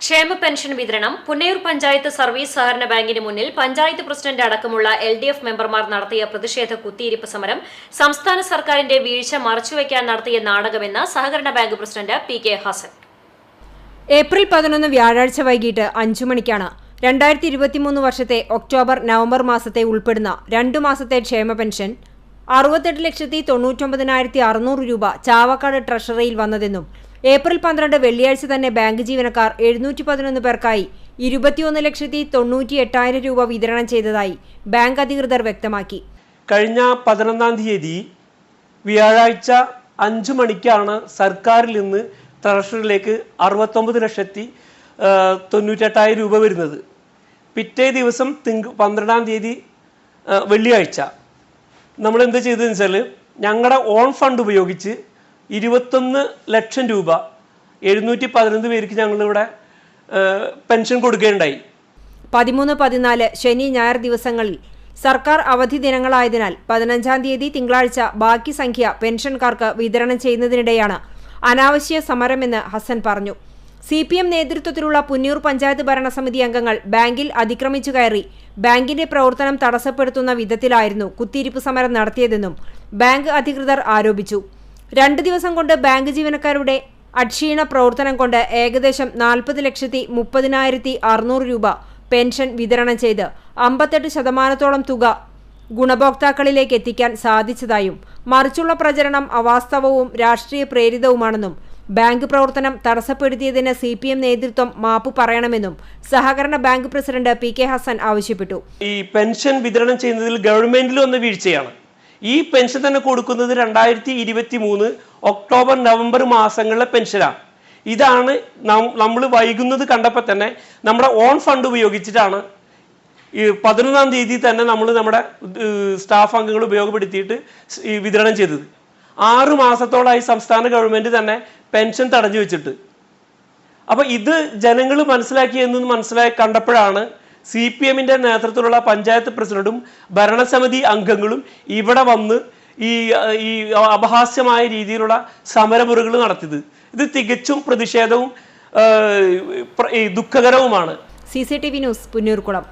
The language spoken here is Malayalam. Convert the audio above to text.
ക്ഷേമ പെൻഷൻ വിതരണം പുന്നയൂർ പഞ്ചായത്ത് സർവീസ് സഹകരണ ബാങ്കിന് മുന്നിൽ പഞ്ചായത്ത് പ്രസിഡന്റ് അടക്കമുള്ള എൽ ഡി എഫ് മെമ്പർമാർ നടത്തിയ പ്രതിഷേധ കുത്തിയിരിപ്പ് സമരം സംസ്ഥാന സർക്കാരിന്റെ വീഴ്ച മറച്ചുവെക്കാൻ നടത്തിയ നാടകമെന്ന് സഹകരണ bank president P K Hasan. April പതിനൊന്ന് വ്യാഴാഴ്ച വൈകിട്ട് അഞ്ചു മണിക്കാണ് രണ്ടായിരത്തി ഇരുപത്തിമൂന്ന് വർഷത്തെ ഒക്ടോബർ നവംബർ മാസത്തെ ഉൾപ്പെടുന്ന രണ്ടു മാസത്തെ ക്ഷേമ പെൻഷൻ അറുപത്തെട്ട് ലക്ഷത്തി തൊണ്ണൂറ്റൊമ്പതിനായിരത്തി അറുന്നൂറ് രൂപ ചാവക്കാട് ട്രഷറിയിൽ വന്നതെന്നും ഏപ്രിൽ പന്ത്രണ്ട് വെള്ളിയാഴ്ച തന്നെ ബാങ്ക് ജീവനക്കാർ എഴുന്നൂറ്റി പതിനൊന്ന് പേർക്കായി ഇരുപത്തിയൊന്ന് ലക്ഷത്തി തൊണ്ണൂറ്റി എട്ടായിരം രൂപ വിതരണം ചെയ്തതായി ബാങ്ക് അധികൃതർ വ്യക്തമാക്കി. കഴിഞ്ഞ പതിനൊന്നാം തീയതി വ്യാഴാഴ്ച അഞ്ചു മണിക്കാണ് സർക്കാരിൽ നിന്ന് ട്രഷറിലേക്ക് അറുപത്തൊമ്പത് ലക്ഷത്തി തൊണ്ണൂറ്റെട്ടായിരം രൂപ വരുന്നത്. പിറ്റേ ദിവസം തിങ്ക പന്ത്രണ്ടാം തീയതി വെള്ളിയാഴ്ച. നമ്മൾ എന്ത് ചെയ്തതെന്ന് വെച്ചാൽ ഞങ്ങളുടെ ഓൺ ഫണ്ട് ഉപയോഗിച്ച് ഇരുപത്തൊന്ന് ലക്ഷം രൂപ. എഴുന്നൂറ്റി പതിനൊന്ന് പേർക്ക് ഞങ്ങളിവിടെ പെൻഷൻ കൊടുക്കുകയുണ്ടായി. പതിമൂന്ന് പതിനാല് ശനി ഞായർ ദിവസങ്ങളിൽ സർക്കാർ അവധി ദിനങ്ങളായതിനാൽ പതിനഞ്ചാം തീയതി തിങ്കളാഴ്ച ബാക്കി സംഖ്യ പെൻഷൻകാർക്ക് വിതരണം ചെയ്യുന്നതിനിടെയാണ് അനാവശ്യ സമരമെന്ന് ഹസൻ പറഞ്ഞു. സി പി എം നേതൃത്വത്തിലുള്ള പുന്നൂർ പഞ്ചായത്ത് ഭരണസമിതി അംഗങ്ങൾ ബാങ്കിൽ അതിക്രമിച്ചു കയറി ബാങ്കിന്റെ പ്രവർത്തനം തടസ്സപ്പെടുത്തുന്ന വിധത്തിലായിരുന്നു കുത്തിയിരിപ്പ് സമരം നടത്തിയതെന്നും ബാങ്ക് അധികൃതർ ആരോപിച്ചു. രണ്ട് ദിവസം കൊണ്ട് ബാങ്ക് ജീവനക്കാരുടെ അക്ഷീണ പ്രവർത്തനം കൊണ്ട് ഏകദേശം നാൽപ്പത് ലക്ഷത്തി മുപ്പതിനായിരത്തി അറുന്നൂറ് രൂപ പെൻഷൻ വിതരണം ചെയ്ത് അമ്പത്തെട്ട് ശതമാനത്തോളം തുക ഗുണഭോക്താക്കളിലേക്ക് എത്തിക്കാൻ സാധിച്ചതായും മറിച്ചുള്ള പ്രചരണം അവാസ്തവവും രാഷ്ട്രീയ പ്രേരിതവുമാണെന്നും ബാങ്ക് പ്രവർത്തനം തടസ്സപ്പെടുത്തിയതിന് സി പി എം നേതൃത്വം മാപ്പ് പറയണമെന്നും സഹകരണ bank president P K Hasan ആവശ്യപ്പെട്ടു. ഈ പെൻഷൻ വിതരണം ചെയ്യുന്നതിൽ ഗവൺമെന്റിൽ വീഴ്ചയാണ്. ഈ പെൻഷൻ തന്നെ കൊടുക്കുന്നത് രണ്ടായിരത്തി ഇരുപത്തി മൂന്ന് ഒക്ടോബർ നവംബർ മാസങ്ങളിലെ പെൻഷനാണ് ഇതാണ് നമ്മൾ വൈകുന്നത് കണ്ടപ്പോൾ തന്നെ നമ്മുടെ ഓൺ ഫണ്ട് ഉപയോഗിച്ചിട്ടാണ് ഈ പതിനൊന്നാം തീയതി തന്നെ നമ്മൾ നമ്മുടെ സ്റ്റാഫ് അംഗങ്ങൾ ഉപയോഗപ്പെടുത്തിയിട്ട് വിതരണം ചെയ്തത്. ആറു മാസത്തോളമായി സംസ്ഥാന ഗവൺമെന്റ് തന്നെ പെൻഷൻ തടഞ്ഞു വെച്ചിട്ട്. അപ്പോൾ ഇത് ജനങ്ങൾ മനസ്സിലാക്കി എന്ന് മനസ്സിലാക്കി കണ്ടപ്പോഴാണ് സി പി എമ്മിന്റെ നേതൃത്വത്തിലുള്ള പഞ്ചായത്ത് പ്രസിഡന്റും ഭരണസമിതി അംഗങ്ങളും ഇവിടെ വന്ന് ഈ ഈ അപഹാസ്യമായ രീതിയിലുള്ള സമരമുറകൾ നടത്തിയത്. ഇത് തികച്ചും പ്രതിഷേധവും ദുഃഖകരവുമാണ്. C C T V news Punnurkulam